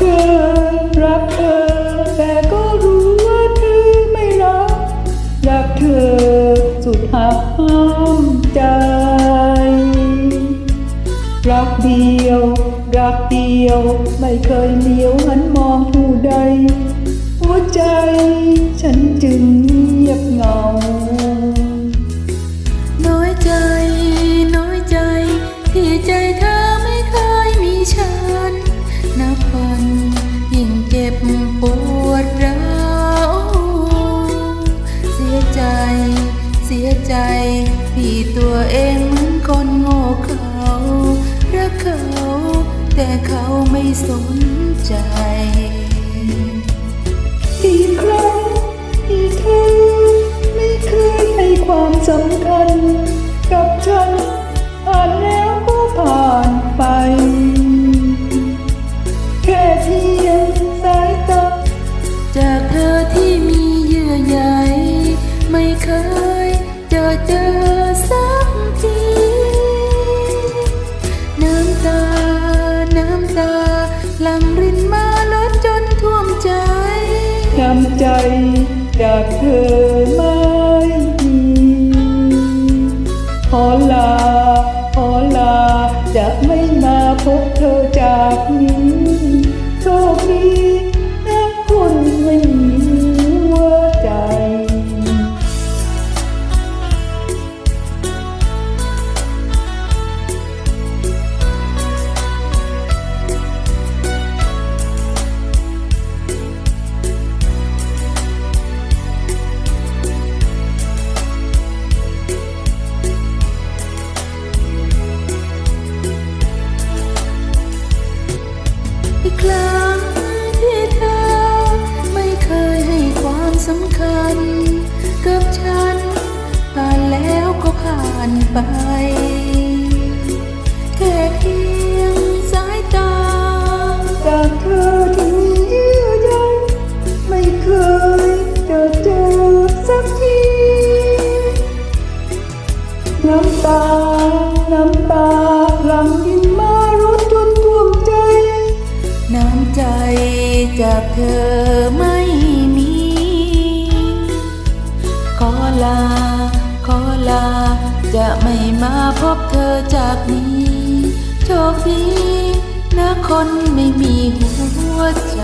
ธอ รักเธอ แต่ก็รู้ว่าเธอไม่รัก รักเธอสุดหักห้ามใจ รักเดียว รักเดียว ไม่เคยเลียวหันมองผู้ใด หัวใจฉันจึงเงียบเหงา เขาไม่สนใจกี่ครั้งที่เธอไม่เคยให้ความสำคัญ กับฉันอ่านแล้วก็ผ่านไป แค่ที่ ใจจากเธอไม่มีขอลาขอลาจะไม่มาพบเธอจากนี้ อีกครั้งที่เธอไม่เคยให้ความสำคัญ กับฉันผ่านแล้วก็ผ่านไป ธอไม่มี ขอลา ขอลา จะไม่มาพบเธอจากนี้ โชคดีนะคนไม่มีหัวใจ